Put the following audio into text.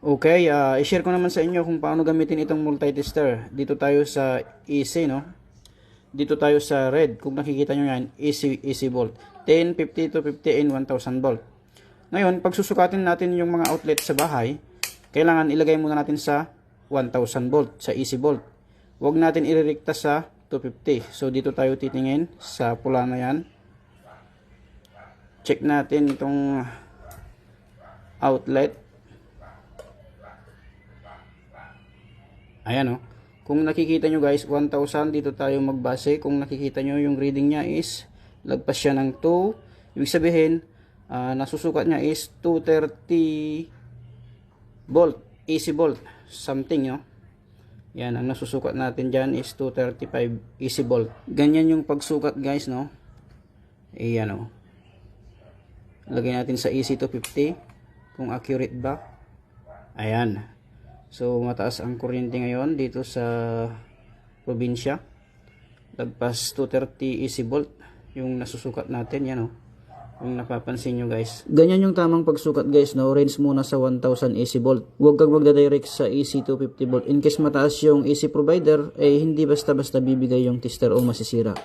Okay, ah, i-share ko naman sa inyo kung paano gamitin itong multi-tester. Dito tayo sa EC, no? Dito tayo sa red. Kung nakikita nyo yan, EC, EC volt. 10, 50 to 50 and 1000 volt. Ngayon, pag susukatin natin yung mga outlet sa bahay, kailangan ilagay muna natin sa 1000 volt, sa EC volt. Huwag natin iririkta sa 250. So, dito tayo titingin sa pula na yan. Check natin itong outlet. Ayan o. Kung nakikita nyo guys, 1,000 dito tayo magbase. Kung nakikita nyo yung reading niya is lagpas siya ng 2. Ibig sabihin, ah, nasusukat niya is 230 volt, AC volt, something no. Yan, ang nasusukat natin dyan is 235 AC volt. Ganyan yung pagsukat guys no. Ayan o. Lagay natin sa AC 250 kung accurate ba. Ayan. So, mataas ang kuryente ngayon dito sa probinsya. Lagpas 230 AC volt yung nasusukat natin. Yan o. Kung napapansin nyo guys. Ganyan yung tamang pagsukat guys. No? Range muna sa 1000 AC volt. Huwag kang magdadirect sa AC 250 volt. In case mataas yung AC provider, eh hindi basta-basta bibigay yung tester o masisira.